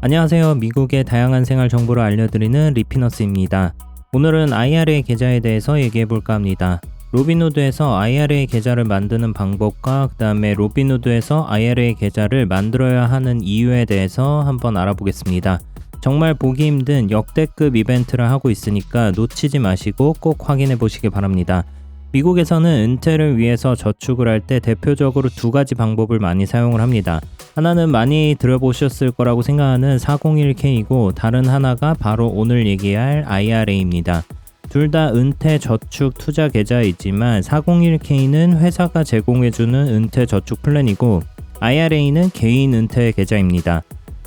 안녕하세요. 미국의 다양한 생활 정보를 알려드리는 리피너스입니다. 오늘은 IRA 계좌에 대해서 얘기해 볼까 합니다. 로빈후드에서 IRA 계좌를 만드는 방법과 그 다음에 로빈후드에서 IRA 계좌를 만들어야 하는 이유에 대해서 한번 알아보겠습니다. 정말 보기 힘든 역대급 이벤트를 하고 있으니까 놓치지 마시고 꼭 확인해 보시기 바랍니다. 미국에서는 은퇴를 위해서 저축을 할 때 대표적으로 두 가지 방법을 많이 사용을 합니다. 하나는 많이 들어보셨을 거라고 생각하는 401k이고 다른 하나가 바로 오늘 얘기할 IRA입니다. 둘 다 은퇴 저축 투자 계좌이지만 401k는 회사가 제공해주는 은퇴 저축 플랜이고 IRA는 개인 은퇴 계좌입니다.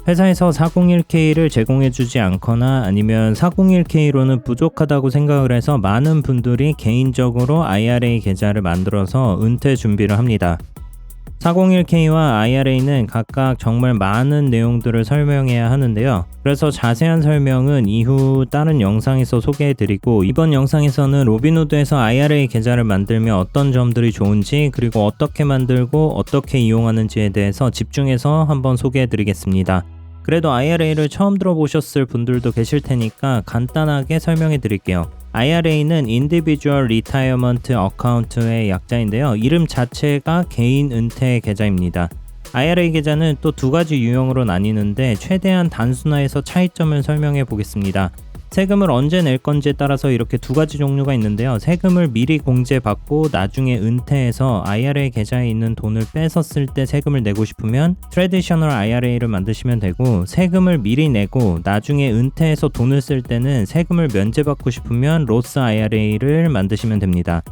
회사에서 401k를 제공해주지 않거나 아니면 401k로는 부족하다고 생각을 해서 많은 분들이 개인적으로 IRA 계좌를 만들어서 은퇴 준비를 합니다. 401k와 IRA는 각각 정말 많은 내용들을 설명해야 하는데요. 그래서 자세한 설명은 이후 다른 영상에서 소개해드리고 이번 영상에서는 로빈후드에서 IRA 계좌를 만들면 어떤 점들이 좋은지 그리고 어떻게 만들고 어떻게 이용하는지에 대해서 집중해서 한번 소개해드리겠습니다. 그래도 IRA를 처음 들어보셨을 분들도 계실 테니까 간단하게 설명해 드릴게요. IRA는 Individual Retirement Account의 약자인데요. 이름 자체가 개인 은퇴 계좌입니다. IRA 계좌는 또 두 가지 유형으로 나뉘는데 최대한 단순화해서 차이점을 설명해 보겠습니다. 세금을 언제 낼 건지에 따라서 이렇게 두 가지 종류가 있는데요. 세금을 미리 공제받고 나중에 은퇴해서 IRA 계좌에 있는 돈을 뺏었을 때 세금을 내고 싶으면 트레디셔널 IRA를 만드시면 되고 세금을 미리 내고 나중에 은퇴해서 돈을 쓸 때는 세금을 면제받고 싶으면 로스 IRA를 만드시면 됩니다.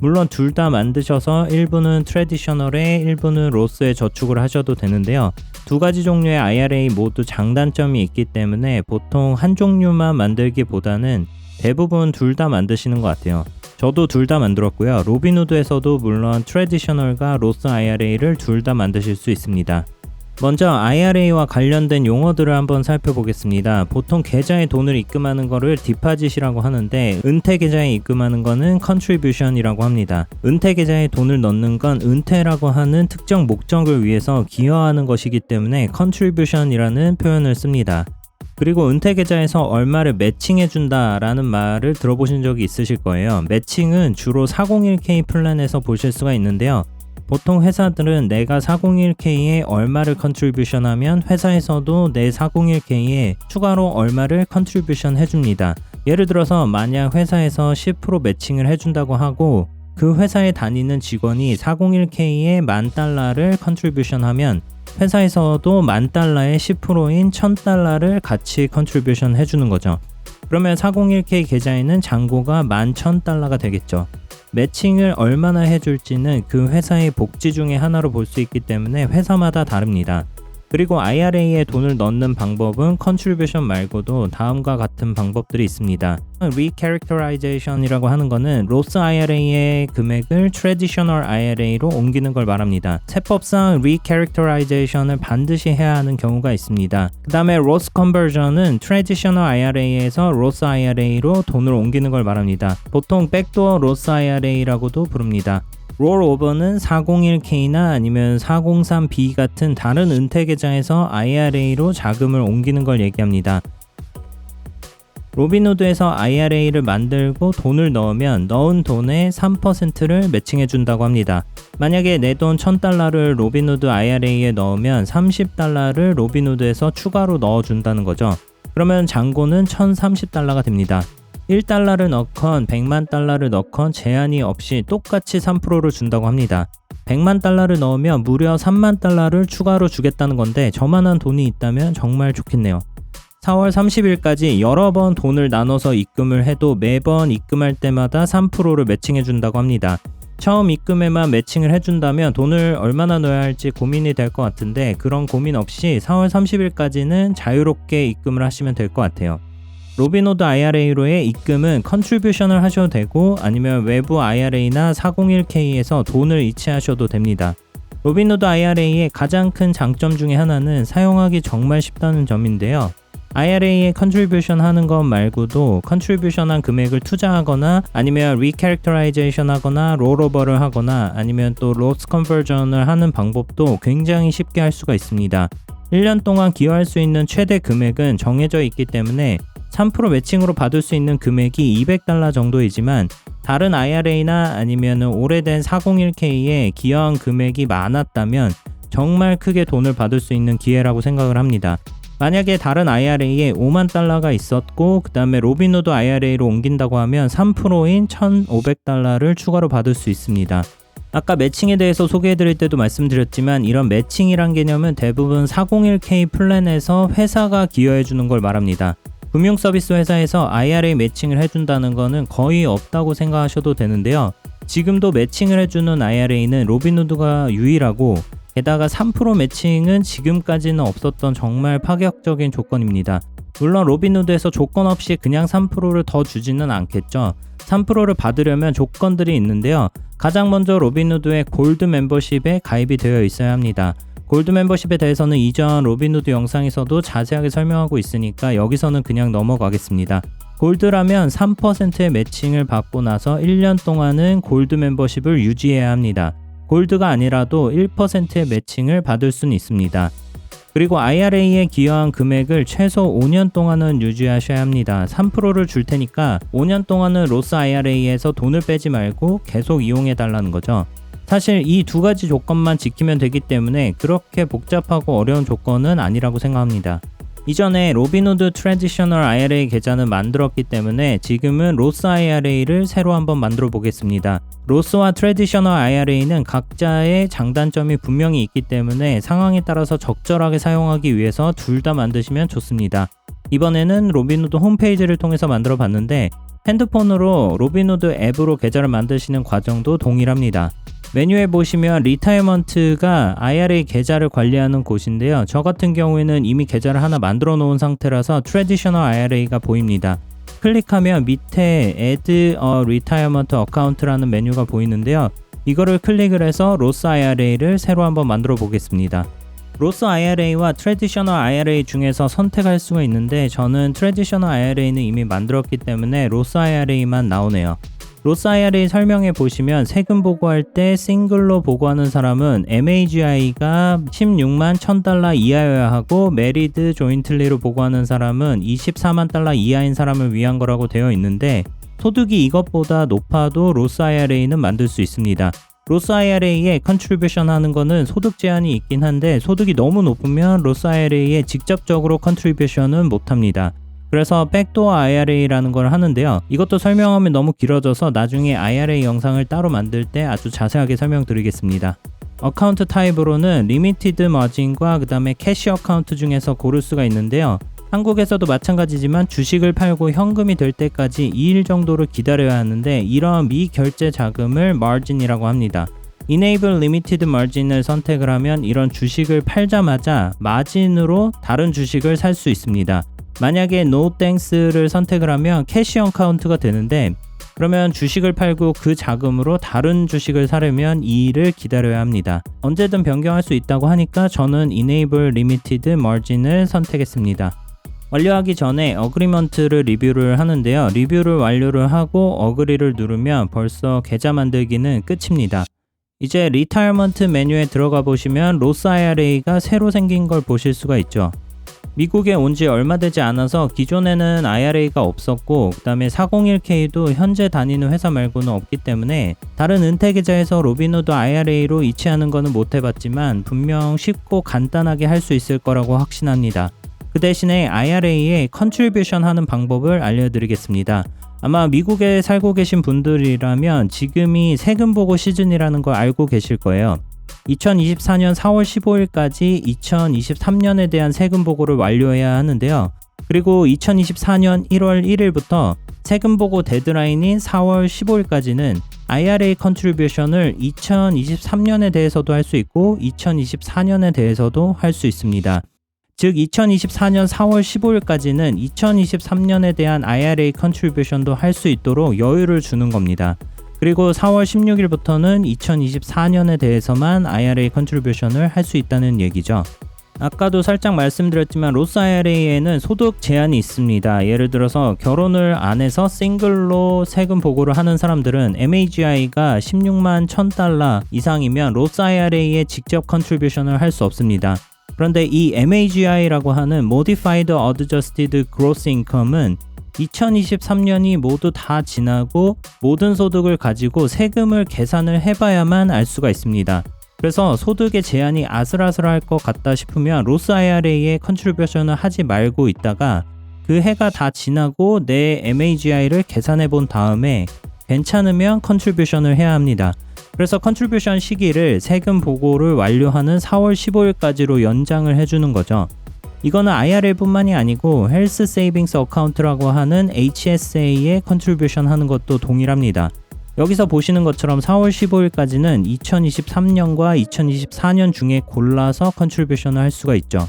물론 둘 다 만드셔서 일부는 트레디셔널에 일부는 로스에 저축을 하셔도 되는데요. 두 가지 종류의 IRA 모두 장단점이 있기 때문에 보통 한 종류만 만들기보다는 대부분 둘 다 만드시는 것 같아요. 저도 둘 다 만들었고요. 로빈후드에서도 물론 트레디셔널과 로스 IRA를 둘 다 만드실 수 있습니다. 먼저 IRA와 관련된 용어들을 한번 살펴보겠습니다. 보통 계좌에 돈을 입금하는 거를 디파짓이라고 하는데 은퇴 계좌에 입금하는 거는 컨트리뷰션이라고 합니다. 은퇴 계좌에 돈을 넣는 건 은퇴라고 하는 특정 목적을 위해서 기여하는 것이기 때문에 컨트리뷰션이라는 표현을 씁니다. 그리고 은퇴 계좌에서 얼마를 매칭해 준다 라는 말을 들어보신 적이 있으실 거예요. 매칭은 주로 401k 플랜에서 보실 수가 있는데요. 보통 회사들은 내가 401k에 얼마를 컨트리뷰션 하면 회사에서도 내 401k에 추가로 얼마를 컨트리뷰션 해줍니다. 예를 들어서 만약 회사에서 10% 매칭을 해준다고 하고 그 회사에 다니는 직원이 401k에 만 달러를 컨트리뷰션 하면 회사에서도 만 달러의 10%인 1000달러를 같이 컨트리뷰션 해주는 거죠. 그러면 401k 계좌에는 잔고가 11,000달러가 되겠죠. 매칭을 얼마나 해줄지는 그 회사의 복지 중에 하나로 볼 수 있기 때문에 회사마다 다릅니다. 그리고 IRA에 돈을 넣는 방법은 컨트리뷰션 말고도 다음과 같은 방법들이 있습니다. Recharacterization이라고 하는 것은 로스 IRA의 금액을 Traditional IRA로 옮기는 걸 말합니다. 세법상 Recharacterization을 반드시 해야 하는 경우가 있습니다. 그 다음에 Loss Conversion은 Traditional IRA에서 Roth IRA로 돈을 옮기는 걸 말합니다. 보통 Backdoor Roth IRA라고도 부릅니다. 롤오버는 401k나 아니면 403b 같은 다른 은퇴 계좌에서 IRA로 자금을 옮기는 걸 얘기합니다. 로빈후드에서 IRA를 만들고 돈을 넣으면 넣은 돈의 3%를 매칭해 준다고 합니다. 만약에 내 돈 1000달러를 로빈후드 IRA에 넣으면 30달러를 로빈후드에서 추가로 넣어 준다는 거죠. 그러면 잔고는 1030달러가 됩니다. 1달러를 넣건 100만 달러를 넣건 제한이 없이 똑같이 3%를 준다고 합니다. 100만 달러를 넣으면 무려 3만 달러를 추가로 주겠다는 건데 저만한 돈이 있다면 정말 좋겠네요. 4월 30일까지 여러 번 돈을 나눠서 입금을 해도 매번 입금할 때마다 3%를 매칭해 준다고 합니다. 처음 입금에만 매칭을 해준다면 돈을 얼마나 넣어야 할지 고민이 될 것 같은데 그런 고민 없이 4월 30일까지는 자유롭게 입금을 하시면 될 것 같아요. 로빈호드 IRA로의 입금은 컨트리뷰션을 하셔도 되고 아니면 외부 IRA나 401k에서 돈을 이체하셔도 됩니다. 로빈호드 IRA의 가장 큰 장점 중에 하나는 사용하기 정말 쉽다는 점인데요. IRA에 컨트리뷰션 하는 것 말고도 컨트리뷰션 한 금액을 투자하거나 아니면 리캐릭터라이제이션 하거나 롤오버를 하거나 아니면 또 로스 컨버전을 하는 방법도 굉장히 쉽게 할 수가 있습니다. 1년 동안 기여할 수 있는 최대 금액은 정해져 있기 때문에 3% 매칭으로 받을 수 있는 금액이 200달러 정도이지만 다른 IRA나 아니면 오래된 401k에 기여한 금액이 많았다면 정말 크게 돈을 받을 수 있는 기회라고 생각을 합니다. 만약에 다른 IRA에 5만 달러가 있었고 그 다음에 로빈후드 IRA로 옮긴다고 하면 3%인 1,500달러를 추가로 받을 수 있습니다. 아까 매칭에 대해서 소개해드릴 때도 말씀드렸지만 이런 매칭이란 개념은 대부분 401k 플랜에서 회사가 기여해주는 걸 말합니다. 금융 서비스 회사에서 IRA 매칭을 해준다는 것은 거의 없다고 생각하셔도 되는데요. 지금도 매칭을 해주는 IRA는 로빈후드가 유일하고 게다가 3% 매칭은 지금까지는 없었던 정말 파격적인 조건입니다. 물론 로빈후드에서 조건 없이 그냥 3%를 더 주지는 않겠죠. 3%를 받으려면 조건들이 있는데요. 가장 먼저 로빈후드의 골드 멤버십에 가입이 되어 있어야 합니다. 골드 멤버십에 대해서는 이전 로빈후드 영상에서도 자세하게 설명하고 있으니까 여기서는 그냥 넘어가겠습니다. 골드라면 3%의 매칭을 받고 나서 1년 동안은 골드 멤버십을 유지해야 합니다. 골드가 아니라도 1%의 매칭을 받을 수는 있습니다. 그리고 IRA에 기여한 금액을 최소 5년 동안은 유지하셔야 합니다. 3%를 줄 테니까 5년 동안은 로스 IRA에서 돈을 빼지 말고 계속 이용해 달라는 거죠. 사실 이 두 가지 조건만 지키면 되기 때문에 그렇게 복잡하고 어려운 조건은 아니라고 생각합니다. 이전에 로빈후드 트레디셔널 IRA 계좌는 만들었기 때문에 지금은 로스 IRA를 새로 한번 만들어 보겠습니다. 로스와 트레디셔널 IRA는 각자의 장단점이 분명히 있기 때문에 상황에 따라서 적절하게 사용하기 위해서 둘 다 만드시면 좋습니다. 이번에는 로빈후드 홈페이지를 통해서 만들어 봤는데 핸드폰으로 로빈후드 앱으로 계좌를 만드시는 과정도 동일합니다. 메뉴에 보시면 리타이먼트가 IRA 계좌를 관리하는 곳인데요. 저 같은 경우에는 이미 계좌를 하나 만들어 놓은 상태라서 트레디셔널 IRA가 보입니다. 클릭하면 밑에 Add a Retirement Account라는 메뉴가 보이는데요. 이거를 클릭을 해서 로스 IRA를 새로 한번 만들어 보겠습니다. 로스 IRA와 트레디셔널 IRA 중에서 선택할 수가 있는데 저는 트레디셔널 IRA는 이미 만들었기 때문에 로스 IRA만 나오네요. 로스 IRA 설명에 보시면 세금 보고할 때 싱글로 보고하는 사람은 MAGI가 16만 1000달러 이하여야 하고 메리드 조인틀리로 보고하는 사람은 24만 달러 이하인 사람을 위한 거라고 되어 있는데 소득이 이것보다 높아도 로스 IRA는 만들 수 있습니다. 로스 IRA에 컨트리뷰션 하는 거는 소득 제한이 있긴 한데 소득이 너무 높으면 로스 IRA에 직접적으로 컨트리뷰션은 못 합니다. 그래서 백도어 IRA라는 걸 하는데요. 이것도 설명하면 너무 길어져서 나중에 IRA 영상을 따로 만들 때 아주 자세하게 설명드리겠습니다. 어카운트 타입으로는 리미티드 머진과 그 다음에 캐시 어카운트 중에서 고를 수가 있는데요. 한국에서도 마찬가지지만 주식을 팔고 현금이 될 때까지 2일 정도를 기다려야 하는데 이러한 미결제 자금을 margin이라고 합니다. Enable Limited Margin을 선택을 하면 이런 주식을 팔자마자 마진으로 다른 주식을 살 수 있습니다. 만약에 No Thanks를 선택을 하면 캐시 어카운트가 되는데 그러면 주식을 팔고 그 자금으로 다른 주식을 사려면 2일을 기다려야 합니다. 언제든 변경할 수 있다고 하니까 저는 Enable Limited Margin을 선택했습니다. 완료하기 전에 어그리먼트를 리뷰를 하는데요. 리뷰를 완료를 하고 어그리를 누르면 벌써 계좌 만들기는 끝입니다. 이제 리타이먼트 메뉴에 들어가 보시면 로스 IRA가 새로 생긴 걸 보실 수가 있죠. 미국에 온 지 얼마 되지 않아서 기존에는 IRA가 없었고 그다음에 401k도 현재 다니는 회사 말고는 없기 때문에 다른 은퇴 계좌에서 로빈후드 IRA로 이체하는 것은 못 해봤지만 분명 쉽고 간단하게 할 수 있을 거라고 확신합니다. 그 대신에 IRA에 컨트리뷰션 하는 방법을 알려드리겠습니다. 아마 미국에 살고 계신 분들이라면 지금이 세금 보고 시즌이라는 걸 알고 계실 거예요. 2024년 4월 15일까지 2023년에 대한 세금 보고를 완료해야 하는데요. 그리고 2024년 1월 1일부터 세금 보고 데드라인인 4월 15일까지는 IRA 컨트리뷰션을 2023년에 대해서도 할 수 있고 2024년에 대해서도 할 수 있습니다. 즉 2024년 4월 15일까지는 2023년에 대한 IRA 컨트리뷰션도 할 수 있도록 여유를 주는 겁니다. 그리고 4월 16일부터는 2024년에 대해서만 IRA 컨트리뷰션을 할 수 있다는 얘기죠. 아까도 살짝 말씀드렸지만 로스 IRA에는 소득 제한이 있습니다. 예를 들어서 결혼을 안 해서 싱글로 세금 보고를 하는 사람들은 MAGI가 16만 1000달러 이상이면 로스 IRA에 직접 컨트리뷰션을 할 수 없습니다. 그런데 이 MAGI라고 하는 Modified Adjusted Gross Income은 2023년이 모두 다 지나고 모든 소득을 가지고 세금을 계산을 해봐야만 알 수가 있습니다. 그래서 소득의 제한이 아슬아슬할 것 같다 싶으면 로스 IRA에 컨트리뷰션을 하지 말고 있다가 그 해가 다 지나고 내 MAGI를 계산해 본 다음에 괜찮으면 컨트리뷰션을 해야 합니다. 그래서 컨트리뷰션 시기를 세금 보고를 완료하는 4월 15일까지로 연장을 해주는 거죠. 이거는 IRA뿐만이 아니고 헬스 세이빙스 어카운트라고 하는 HSA에 컨트리뷰션 하는 것도 동일합니다. 여기서 보시는 것처럼 4월 15일까지는 2023년과 2024년 중에 골라서 컨트리뷰션을 할 수가 있죠.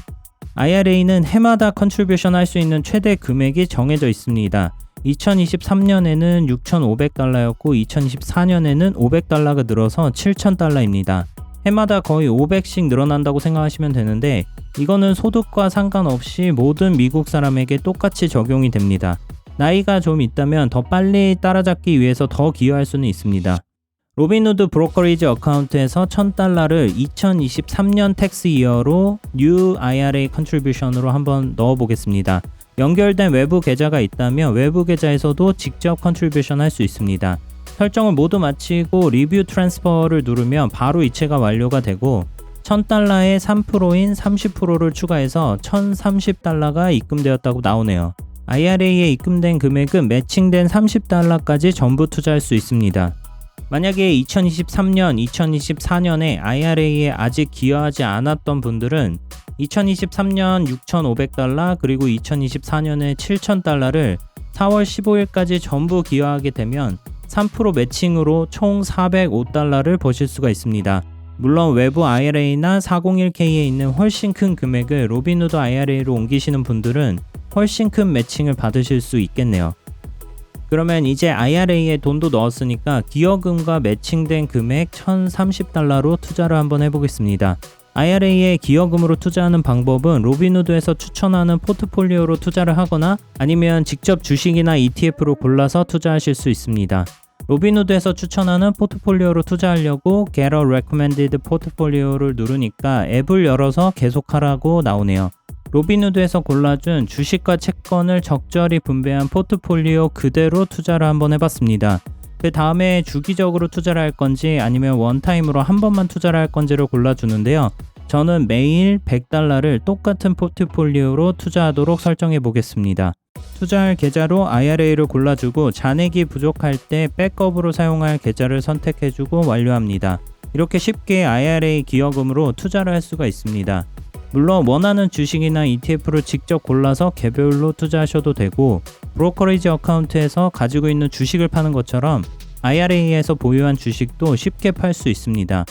IRA는 해마다 컨트리뷰션 할 수 있는 최대 금액이 정해져 있습니다. 2023년에는 6,500달러였고 2024년에는 500달러가 늘어서 7,000달러입니다. 해마다 거의 500씩 늘어난다고 생각하시면 되는데 이거는 소득과 상관없이 모든 미국 사람에게 똑같이 적용이 됩니다. 나이가 좀 있다면 더 빨리 따라잡기 위해서 더 기여할 수는 있습니다. 로빈후드 브로커리지 어카운트에서 1000달러를 2023년 텍스 이어로 뉴 IRA 컨트리뷰션으로 한번 넣어 보겠습니다. 연결된 외부 계좌가 있다면 외부 계좌에서도 직접 컨트리뷰션 할 수 있습니다. 설정을 모두 마치고 리뷰 트랜스퍼를 누르면 바로 이체가 완료가 되고 1000달러에 3%인 30%를 추가해서 1030달러가 입금되었다고 나오네요. IRA에 입금된 금액은 매칭된 30달러까지 전부 투자할 수 있습니다. 만약에 2023년, 2024년에 IRA에 아직 기여하지 않았던 분들은 2023년 6,500달러 그리고 2024년에 7,000달러를 4월 15일까지 전부 기여하게 되면 3% 매칭으로 총 405달러를 버실 수가 있습니다. 물론 외부 IRA나 401k에 있는 훨씬 큰 금액을 로빈후드 IRA로 옮기시는 분들은 훨씬 큰 매칭을 받으실 수 있겠네요. 그러면 이제 IRA에 돈도 넣었으니까 기여금과 매칭된 금액 1030달러로 투자를 한번 해보겠습니다. IRA에 기여금으로 투자하는 방법은 로빈후드에서 추천하는 포트폴리오로 투자를 하거나 아니면 직접 주식이나 ETF로 골라서 투자하실 수 있습니다. 로빈후드에서 추천하는 포트폴리오로 투자하려고 Get a Recommended Portfolio를 누르니까 앱을 열어서 계속하라고 나오네요. 로빈후드에서 골라준 주식과 채권을 적절히 분배한 포트폴리오 그대로 투자를 한번 해봤습니다. 그 다음에 주기적으로 투자를 할 건지 아니면 원타임으로 한 번만 투자를 할 건지를 골라주는데요. 저는 매일 100달러를 똑같은 포트폴리오로 투자하도록 설정해 보겠습니다. 투자할 계좌로 IRA를 골라주고 잔액이 부족할 때 백업으로 사용할 계좌를 선택해주고 완료합니다. 이렇게 쉽게 IRA 기여금으로 투자를 할 수가 있습니다. 물론 원하는 주식이나 ETF를 직접 골라서 개별로 투자하셔도 되고 브로커리지 어카운트에서 가지고 있는 주식을 파는 것처럼 IRA에서 보유한 주식도 쉽게 팔 수 있습니다.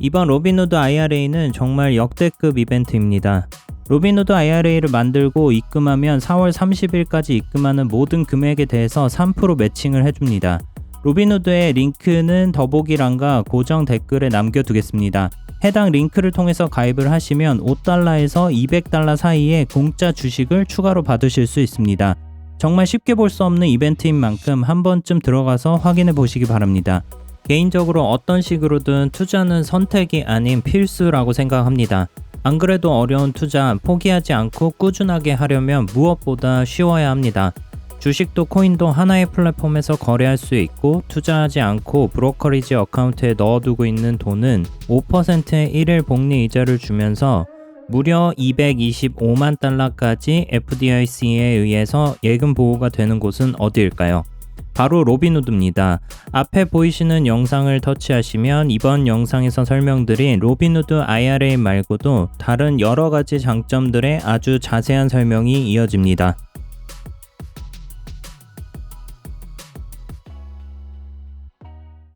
이번 로빈후드 IRA는 정말 역대급 이벤트입니다. 로빈후드 IRA를 만들고 입금하면 4월 30일까지 입금하는 모든 금액에 대해서 3% 매칭을 해줍니다. 로빈후드의 링크는 더보기란과 고정 댓글에 남겨두겠습니다. 해당 링크를 통해서 가입을 하시면 5달러에서 200달러 사이에 공짜 주식을 추가로 받으실 수 있습니다. 정말 쉽게 볼 수 없는 이벤트인 만큼 한 번쯤 들어가서 확인해 보시기 바랍니다. 개인적으로 어떤 식으로든 투자는 선택이 아닌 필수라고 생각합니다. 안 그래도 어려운 투자 포기하지 않고 꾸준하게 하려면 무엇보다 쉬워야 합니다. 주식도 코인도 하나의 플랫폼에서 거래할 수 있고 투자하지 않고 브로커리지 어카운트에 넣어두고 있는 돈은 5%의 1일 복리 이자를 주면서 무려 225만 달러까지 FDIC에 의해서 예금 보호가 되는 곳은 어디일까요? 바로 로빈후드입니다. 앞에 보이시는 영상을 터치하시면 이번 영상에서 설명드린 로빈후드 IRA 말고도 다른 여러 가지 장점들의 아주 자세한 설명이 이어집니다.